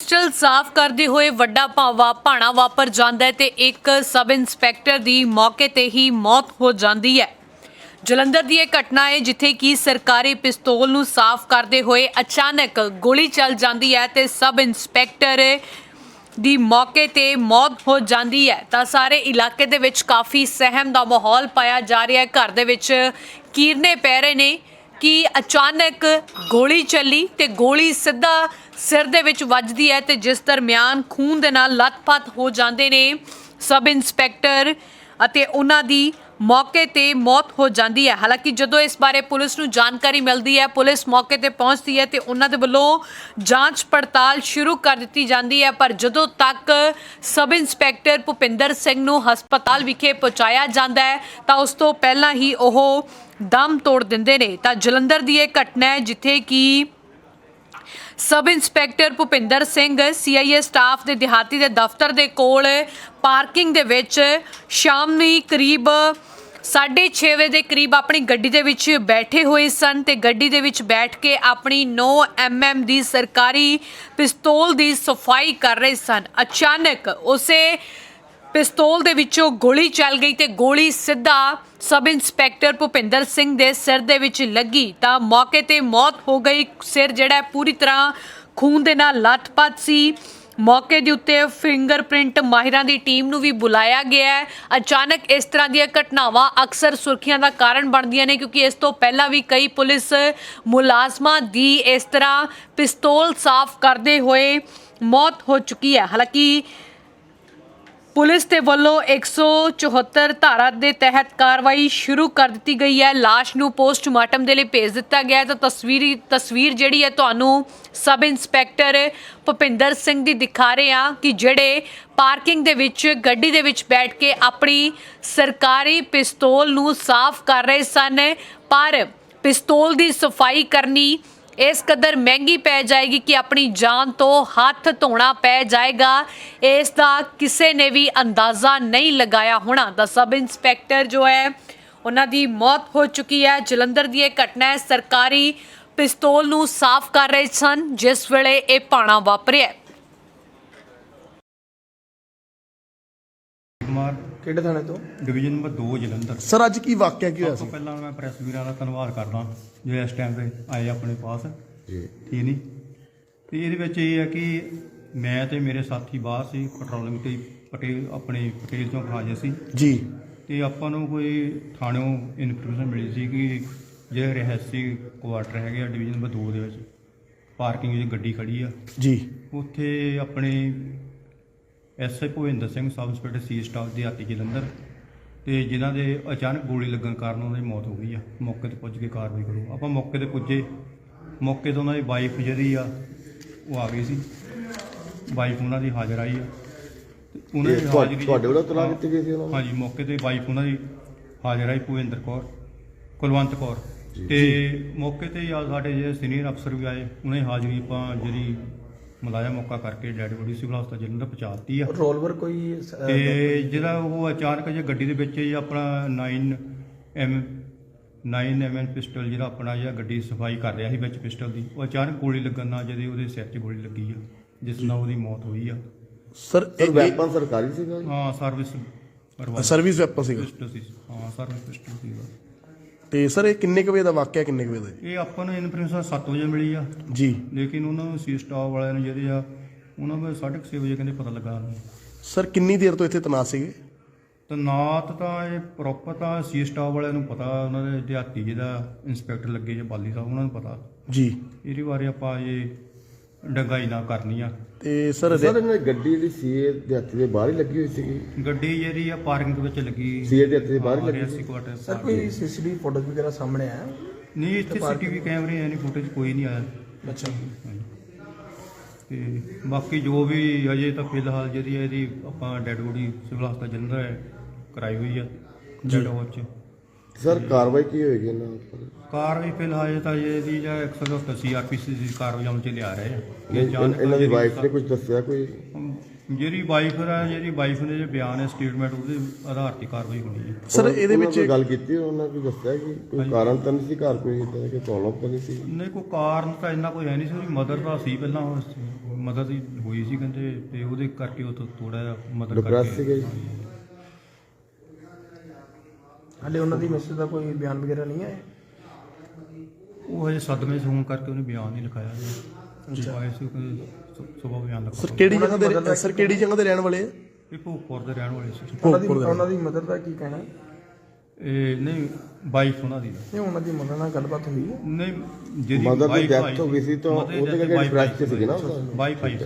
Pistol ਸਾਫ਼ ਕਰਦੇ ਹੋਏ ਵੱਡਾ ਭਾਵਾ ਭਾਣਾ ਵਾਪਰ ਜਾਂਦਾ ਹੈ ਤੇ ਇੱਕ ਸਬ ਇੰਸਪੈਕਟਰ ਦੀ ਮੌਕੇ ਤੇ ਹੀ ਮੌਤ ਹੋ ਜਾਂਦੀ ਹੈ। ਜਲੰਧਰ ਦੀ ਇਹ ਘਟਨਾ ਹੈ ਜਿੱਥੇ ਕਿ ਸਰਕਾਰੀ ਪਿਸਤੌਲ ਨੂੰ ਸਾਫ਼ ਕਰਦੇ ਹੋਏ ਅਚਾਨਕ ਗੋਲੀ ਚੱਲ ਜਾਂਦੀ ਹੈ ਤੇ ਸਬ ਇੰਸਪੈਕਟਰ ਦੀ ਮੌਕੇ ਤੇ ਮੌਤ ਹੋ ਜਾਂਦੀ ਹੈ। ਤਾਂ ਸਾਰੇ ਇਲਾਕੇ ਦੇ ਵਿੱਚ ਕਾਫੀ ਸਹਿਮ ਦਾ ਮਾਹੌਲ ਪਾਇਆ ਜਾ ਰਿਹਾ ਹੈ। ਘਰ ਦੇ ਵਿੱਚ ਕੀਰਨੇ ਪੈ ਰਹੇ ਨੇ। ਕਿ ਅਚਾਨਕ ਗੋਲੀ ਚੱਲੀ ਤੇ ਗੋਲੀ ਸਿੱਧਾ ਸਿਰ ਦੇ ਵਿੱਚ ਵੱਜਦੀ ਹੈ ਤੇ ਜਿਸ ਦਰਮਿਆਨ ਖੂਨ ਦੇ ਨਾਲ ਲੱਤਪੱਤ ਹੋ ਜਾਂਦੇ ਨੇ ਸਬ ਇੰਸਪੈਕਟਰ ਅਤੇ ਉਹਨਾਂ ਦੀ ਮੌਕੇ ਤੇ ਮੌਤ ਹੋ ਜਾਂਦੀ ਹੈ। ਹਾਲਾਂਕਿ ਜਦੋਂ ਇਸ ਬਾਰੇ ਪੁਲਿਸ ਨੂੰ ਜਾਣਕਾਰੀ ਮਿਲਦੀ ਹੈ, ਪੁਲਿਸ ਮੌਕੇ ਤੇ ਪਹੁੰਚਦੀ ਹੈ ਤੇ ਉਹਨਾਂ ਦੇ ਵੱਲੋਂ ਜਾਂਚ ਪੜਤਾਲ ਸ਼ੁਰੂ ਕਰ ਦਿੱਤੀ ਜਾਂਦੀ ਹੈ। ਪਰ ਜਦੋਂ ਤੱਕ ਸਬ ਇੰਸਪੈਕਟਰ ਭੁਪਿੰਦਰ ਸਿੰਘ ਨੂੰ ਹਸਪਤਾਲ ਵਿਖੇ ਪਹੁੰਚਾਇਆ ਜਾਂਦਾ ਹੈ, ਤਾਂ ਉਸ ਤੋਂ ਪਹਿਲਾਂ ਹੀ ਉਹ ਦਮ ਤੋੜ ਦਿੰਦੇ ਨੇ। ਤਾਂ ਜਲੰਧਰ ਦੀ ਇਹ ਘਟਨਾ ਹੈ ਜਿੱਥੇ ਕਿ sub inspector Bhupinder Singh CIA staff ਦੇ ਦਿਹਾਤੀ ਦੇ ਦਫ਼ਤਰ ਦੇ ਕੋਲ ਪਾਰਕਿੰਗ ਦੇ ਵਿੱਚ ਸ਼ਾਮ ਨੂੰ ਕਰੀਬ 6:30 ਵਜੇ ਦੇ ਕਰੀਬ ਆਪਣੀ ਗੱਡੀ ਦੇ ਵਿੱਚ ਬੈਠੇ ਹੋਏ ਸਨ ਤੇ ਗੱਡੀ ਦੇ ਵਿੱਚ ਬੈਠ ਕੇ ਆਪਣੀ 9 ਐਮਐਮ ਦੀ ਸਰਕਾਰੀ ਪਿਸਤੌਲ ਦੀ ਸਫ਼ਾਈ ਕਰ ਰਹੇ ਸਨ। ਅਚਾਨਕ ਉਸੇ ਪਿਸਤੌਲ ਦੇ ਵਿੱਚੋਂ ਗੋਲੀ ਚੱਲ ਗਈ ਤੇ ਗੋਲੀ ਸਿੱਧਾ ਸਬ ਇੰਸਪੈਕਟਰ ਭੁਪਿੰਦਰ ਸਿੰਘ ਦੇ ਸਿਰ ਦੇ ਵਿੱਚ ਲੱਗੀ। ਤਾਂ ਮੌਕੇ ਤੇ ਮੌਤ ਹੋ ਗਈ। ਸਿਰ ਜਿਹੜਾ ਪੂਰੀ ਤਰ੍ਹਾਂ ਖੂਨ ਦੇ ਨਾਲ ਲੱਥਪੱਥ ਸੀ। ਮੌਕੇ ਦੇ ਉੱਤੇ ਫਿੰਗਰਪ੍ਰਿੰਟ ਮਾਹਿਰਾਂ ਦੀ ਟੀਮ ਨੂੰ ਵੀ ਬੁਲਾਇਆ ਗਿਆ ਹੈ। ਅਚਾਨਕ ਇਸ ਤਰ੍ਹਾਂ ਦੀਆਂ ਘਟਨਾਵਾਂ ਅਕਸਰ ਸੁਰਖੀਆਂ ਦਾ ਕਾਰਨ ਬਣਦੀਆਂ ਨੇ ਕਿਉਂਕਿ ਇਸ ਤੋਂ ਪਹਿਲਾਂ ਵੀ ਕਈ ਪੁਲਿਸ ਮੁਲਾਜ਼ਮਾਂ ਦੀ ਇਸ ਤਰ੍ਹਾਂ ਪਿਸਤੌਲ ਸਾਫ਼ ਕਰਦੇ ਹੋਏ ਮੌਤ ਹੋ ਚੁੱਕੀ ਹੈ। ਹਾਲਾਂਕਿ ਪੁਲਿਸ ਦੇ ਵੱਲੋਂ 174 ਧਾਰਾ ਦੇ ਤਹਿਤ ਕਾਰਵਾਈ ਸ਼ੁਰੂ ਕਰ ਦਿੱਤੀ ਗਈ ਹੈ। ਲਾਸ਼ ਨੂੰ ਪੋਸਟਮਾਰਟਮ ਦੇ ਲਈ ਭੇਜ ਦਿੱਤਾ ਗਿਆ ਹੈ। ਤਾਂ ਤਸਵੀਰੀ, ਤਸਵੀਰ ਜਿਹੜੀ ਹੈ ਤੁਹਾਨੂੰ ਸਬ ਇੰਸਪੈਕਟਰ ਭੁਪਿੰਦਰ ਸਿੰਘ ਦੀ ਦਿਖਾ ਰਹੇ ਹਾਂ ਕਿ ਜਿਹੜੇ ਪਾਰਕਿੰਗ ਦੇ ਵਿੱਚ, ਗੱਡੀ ਦੇ ਵਿੱਚ ਬੈਠ ਕੇ ਆਪਣੀ ਸਰਕਾਰੀ ਪਿਸਤੌਲ ਨੂੰ ਸਾਫ਼ ਕਰ ਰਹੇ ਸਨ। ਪਰ ਪਿਸਤੌਲ ਦੀ ਸਫ਼ਾਈ ਕਰਨੀ ਇਸ ਕਦਰ ਮਹਿੰਗੀ ਪੈ ਜਾਏਗੀ ਕਿ ਆਪਣੀ ਜਾਨ ਤੋਂ ਹੱਥ ਧੋਣਾ ਪੈ ਜਾਏਗਾ। ਇਸ ਦਾ ਕਿਸੇ ਨੇ ਵੀ ਅੰਦਾਜ਼ਾ ਨਹੀਂ ਲਗਾਇਆ ਹੋਣਾ। ਤਾਂ ਸਬ ਇੰਸਪੈਕਟਰ ਜੋ ਹੈ, ਉਹਨਾਂ ਦੀ ਮੌਤ ਹੋ ਚੁੱਕੀ ਹੈ। ਜਲੰਧਰ ਦੀ ਇਹ ਘਟਨਾ ਹੈ, ਸਰਕਾਰੀ ਪਿਸਤੌਲ ਨੂੰ ਸਾਫ਼ ਕਰ ਰਹੇ ਸਨ, ਜਿਸ ਵੇਲੇ ਇਹ ਪਾਣਾ ਵਾਪਰਿਆ। ਕਿਹੜੇ ਥਾਣੇ ਤੋਂ? Division number 2 Jalandhar. ਸਰ ਅੱਜ ਕੀ ਵਾਕਿਆ ਕੀ ਹੋਇਆ ਸਭ ਤੋਂ ਸੀ? ਪਹਿਲਾਂ ਮੈਂ ਪ੍ਰੈਸ ਵੀਰਾਂ ਦਾ ਧੰਨਵਾਦ ਕਰਦਾ ਜੋ ਇਸ ਟਾਈਮ ਤੇ ਆਏ ਆਪਣੇ ਪਾਸ। ਜੀ। ਠੀਕ ਨਹੀਂ। ਤੇ ਇਹਦੇ ਵਿੱਚ ਇਹ ਹੈ ਕਿ ਮੈਂ ਤੇ ਮੇਰੇ ਸਾਥੀ ਬਾਹਰ ਸੀ ਪੈਟਰੋਲਿੰਗ ਤੇ ਪਟੇਲ ਆਪਣੇ ਪਟੇਲ ਚੌਂਕ ਹਾਜ਼ਰ ਸੀ। ਜੀ। ਤੇ ਆਪਾਂ ਨੂੰ ਕੋਈ ਥਾਣਿਓਂ ਇਨਫੋਰਮੇਸ਼ਨ ਮਿਲੀ ਸੀ ਕਿ ਜਿਹੜੇ ਰਹਿਸੀ ਕੁਆਟਰ ਹੈਗੇ ਆ ਡਿਵੀਜ਼ਨ ਨੰਬਰ 2 ਦੇ ਵਿੱਚ ਪਾਰਕਿੰਗ ਵਿੱਚ ਗੱਡੀ ਖੜੀ ਆ। ਜੀ। ਉੱਥੇ ਆਪਣੇ SI Bhupinder Singh sub inspector C staff ਦੇ ਹਾਤੀ ਜਲੰਧਰ ਤੇ ਜਿਨ੍ਹਾਂ ਦੇ ਅਚਾਨਕ ਗੋਲੀ ਲੱਗਣ ਕਾਰਨ ਉਹਨਾਂ ਦੀ ਮੌਤ ਹੋ ਗਈ ਆ ਮੌਕੇ ਤੇ ਪੁੱਜ ਕੇ ਕਾਰਵਾਈ ਕਰੋ। ਆਪਾਂ ਮੌਕੇ ਤੇ ਪੁੱਜੇ। ਮੌਕੇ ਤੇ ਉਹਨਾਂ ਦੀ ਵਾਈਫ ਜਿਹੜੀ ਆ ਉਹ ਆ ਗਈ ਸੀ। ਵਾਈਫ ਉਹਨਾਂ ਦੀ ਹਾਜ਼ਰ ਆਈ ਆ। ਤੇ ਉਹਨਾਂ ਦੀ ਹਾਜ਼ਰੀ ਤੁਹਾਡੇ ਵੱਲੋਂ ਤਲਾਕ ਦਿੱਤੀ ਗਈ ਸੀ ਉਹਨਾਂ ਨੂੰ? ਹਾਂਜੀ ਮੌਕੇ ਤੇ ਵਾਈਫ ਉਹਨਾਂ ਦੀ ਹਾਜ਼ਰ ਆਈ ਭੁਪਿੰਦਰ ਕੌਰ ਕੁਲਵੰਤ ਕੌਰ। ਤੇ ਮੌਕੇ ਤੇ ਆ ਸਾਡੇ ਜਿਹੜੇ ਸੀਨੀਅਰ ਅਫਸਰ ਵੀ ਆਏ ਉਹਨੇ ਹਾਜ਼ਰੀ ਆਪਾਂ ਜਿਹੜੀ ਮਲਾਇਆ ਮੌਕਾ ਕਰਕੇ ਡੈਡ ਬੋਡੀ ਸਿਵਲ ਹਸਪਤਾਲ ਜਲੰਧਰ ਪਹੁੰਚਾਤੀ ਆ। ਰੋਲਵਰ ਕੋਈ ਅਹ, ਤੇ ਜਿਹੜਾ ਉਹ ਅਚਾਨਕ ਜੇ ਗੱਡੀ ਦੇ ਵਿੱਚ ਹੀ ਆਪਣਾ 9 ਐਮ 9 ਐਮ ਪਿਸਟਲ ਜਿਹੜਾ ਆਪਣਾ ਜਿਹੜਾ ਗੱਡੀ ਸਫ਼ਾਈ ਕਰ ਰਿਹਾ ਸੀ ਵਿੱਚ ਪਿਸਟਲ ਦੀ ਉਹ ਅਚਾਨਕ ਗੋਲੀ ਲੱਗਣ ਨਾਲ ਜਿਹਦੇ ਉਹਦੇ ਸਿਰ 'ਚ ਗੋਲੀ ਲੱਗੀ ਆ ਜਿਸ ਨਾਲ ਉਹਦੀ ਮੌਤ ਹੋਈ ਆ। ਸਰ ਇਹ- ਵੈਪਨ ਸਰਕਾਰੀ ਸੀਗਾ ਜੀ? ਹਾਂ ਸਰਵਿਸ ਇਹ ਸਰਵਿਸ ਵੈਪਨ ਸੀਗਾ। ਪਿਸਟਲ ਸੀ ਹਾਂ ਸਰਵਿਸ ਪਿਸਟਲ ਸੀ ਤੇ ਸਰ ਇਹ ਕਿੰਨੇ ਕੁ ਵਜੇ ਦਾ ਵਾਕਿਆ ਕਿੰਨੇ ਕੁ ਵਜੇ ਦਾ ਇਹ ਆਪਾਂ ਨੂੰ ਇਨਫੋਰਮੇਸ਼ਨ 7 ਵਜੇ ਮਿਲੀ ਆ। ਜੀ। ਲੇਕਿਨ ਉਹਨਾਂ ਨੂੰ ਸੀ ਸਟਾਫ ਵਾਲਿਆਂ ਨੂੰ ਜਿਹੜੇ ਆ ਉਹਨਾਂ ਨੂੰ 6:30 ਵਜੇ ਕਹਿੰਦੇ ਪਤਾ ਲੱਗਾ ਸਰ ਕਿੰਨੀ ਦੇਰ ਤੋਂ ਇੱਥੇ ਤਨਾਸ ਸੀਗੇ? ਤਾਂ ਨਾਤ ਤਾਂ ਇਹ ਪ੍ਰੋਪਰ ਤਾਂ ਸੀ ਸਟਾਫ ਵਾਲਿਆਂ ਨੂੰ ਪਤਾ ਉਹਨਾਂ ਦੇ ਦਿਹਾਤੀ ਜਿਹਦਾ ਇੰਸਪੈਕਟਰ ਲੱਗੇ ਜੇ ਬਾਲੀ ਸਾਹਿਬ ਉਹਨਾਂ ਨੂੰ ਪਤਾ। ਜੀ। ਇਹਦੇ ਬਾਰੇ ਆਪਾਂ ਇਹ ਡੰਗਾਈ ਨਾ ਕਰਨੀ ਆ। ਤੇ ਸਰ ਸਰ ਇਹਨਾਂ ਦੀ ਗੱਡੀ ਜਿਹੜੀ ਸੀਏ ਦੇ ਹੱਥ ਦੇ ਬਾਹਰ ਹੀ ਲੱਗੀ ਹੋਈ ਸੀਗੀ। ਗੱਡੀ ਜਿਹੜੀ ਆ ਪਾਰਕਿੰਗ ਦੇ ਵਿੱਚ ਲੱਗੀ। ਸੀਏ ਦੇ ਹੱਥ ਦੇ ਬਾਹਰ ਹੀ ਲੱਗੀ ਸੀ। ਕੁਆਟਰ ਸਰ ਕੋਈ ਸੀਸੀਟੀਵੀ ਫੋਟੋਜ਼ ਵਗੈਰਾ ਸਾਹਮਣੇ ਆਇਆ? ਨਹੀਂ ਇੱਥੇ ਸੀਟੀਵੀ ਕੈਮਰੇ ਐ ਨਹੀਂ ਫੁਟੇਜ ਕੋਈ ਨਹੀਂ ਆਇਆ। ਅੱਛਾ। ਤੇ ਬਾਕੀ ਜੋ ਵੀ ਅਜੇ ਤਾਂ ਫਿਲਹਾਲ ਜਿਹੜੀ ਇਹਦੀ ਆਪਾਂ ਡੈਡ ਬੋਡੀ ਸਿਵਲ ਹਸਪਤਾਲ ਜਲੰਧਰ ਹੈ ਕਰਾਈ ਹੋਈ ਆ ਡੈਡ ਹਾਊਸ ਚ। ਸਰ ਕਾਰਵਾਈ ਕੀ ਹੋਏਗੀ ਇਹਨਾਂ ਉੱਪਰ? ਕਾਰਵਾਈ ਫਿਲਹਾਲ ਇਹ ਤਾਂ ਇਹਦੀ ਜਾਂ 170 ਸੀਆਰਪੀਸੀ ਦੀ ਕਾਰਵਾਈ ਅਮਲ ਚ ਲਿਆ ਰਹੇ ਆ। ਇਹਨਾਂ ਦੀ ਵਾਈਫ ਨੇ ਕੁਝ ਦੱਸਿਆ ਕੋਈ? ਜਿਹੜੀ ਵਾਈਫ ਹੈ ਜਿਹੜੀ ਵਾਈਫ ਨੇ ਜੇ ਬਿਆਨ ਹੈ ਸਟੇਟਮੈਂਟ ਉਹਦੇ ਆਧਾਰ ਤੇ ਕਾਰਵਾਈ ਹੋਣੀ ਹੈ। ਸਰ ਇਹਦੇ ਵਿੱਚ ਗੱਲ ਕੀਤੀ ਉਹਨਾਂ ਕੋਈ ਦੱਸਿਆ ਕਿ ਕੋਈ ਕਾਰਨ ਤਾਂ ਨਹੀਂ ਸੀ ਘਰ? ਕੋਈ ਇਦਾਂ ਕਿ ਪ੍ਰੋਬਲਮ ਤਾਂ ਨਹੀਂ ਸੀ? ਨਹੀਂ ਕੋਈ ਕਾਰਨ ਤਾਂ ਇੰਨਾ ਕੋਈ ਹੈ ਨਹੀਂ ਸੀ। ਉਹਦੀ ਮਦਰ ਦਾ ਸੀ ਪਹਿਲਾਂ ਮਦਦ ਹੀ ਹੋਈ ਸੀ ਕਹਿੰਦੇ ਤੇ ਉਹਦੇ ਕਰਕੇ ਉਹ ਥੋੜਾ ਜਿਹਾ ਮਦਦ ਡਿਪਰੈਸ ਕਰਕੇ? ਹਲੇ ਉਹਨਾਂ ਦੀ ਮੈਸੇਜ ਦਾ ਕੋਈ ਬਿਆਨ ਵਗੈਰਾ ਨਹੀਂ ਆਇਆ? ਉਹ ਹਜੇ ਸਦਮੇ 'ਚ ਹੋਣ ਕਰਕੇ ਉਹਨੇ ਬਿਆਨ ਨਹੀਂ ਲਿਖਾਇਆ ਜੀ। ਆਏ ਸੀ ਸੁਬਾ ਬਿਆਨ ਲਿਖਾ ਸਰ ਕਿਹੜੀ ਜਗ੍ਹਾ ਦੇ ਸਰ ਕਿਹੜੀ ਜਗ੍ਹਾ ਦੇ ਰਹਿਣ ਵਾਲੇ ਆ? ਇਹ ਭੋਗਪੁਰ ਦੇ ਰਹਿਣ ਵਾਲੇ ਸੀ। ਉਹਨਾਂ ਦੀ ਉਹਨਾਂ ਦੀ ਮਦਰ ਦਾ ਕੀ ਕਹਿਣਾ? ਹੈ? ਇਹ ਨਹੀਂ ਵਾਈਫ ਉਹਨਾਂ ਦੀ ਨਹੀਂ ਉਹਨਾਂ ਦੀ ਮਦਰ ਨਾਲ ਗੱਲਬਾਤ ਹੋਈ ਹੈ। ਨਹੀਂ ਜਿਹਦੀ Mother ਦੀ ਆਈ ਹੋ ਗਈ ਸੀ ਤਾਂ ਉਹਦੇ ਕਰਕੇ ਆਈ ਸੀਗੇ ਨਾ wife ਆਈ ਸੀ।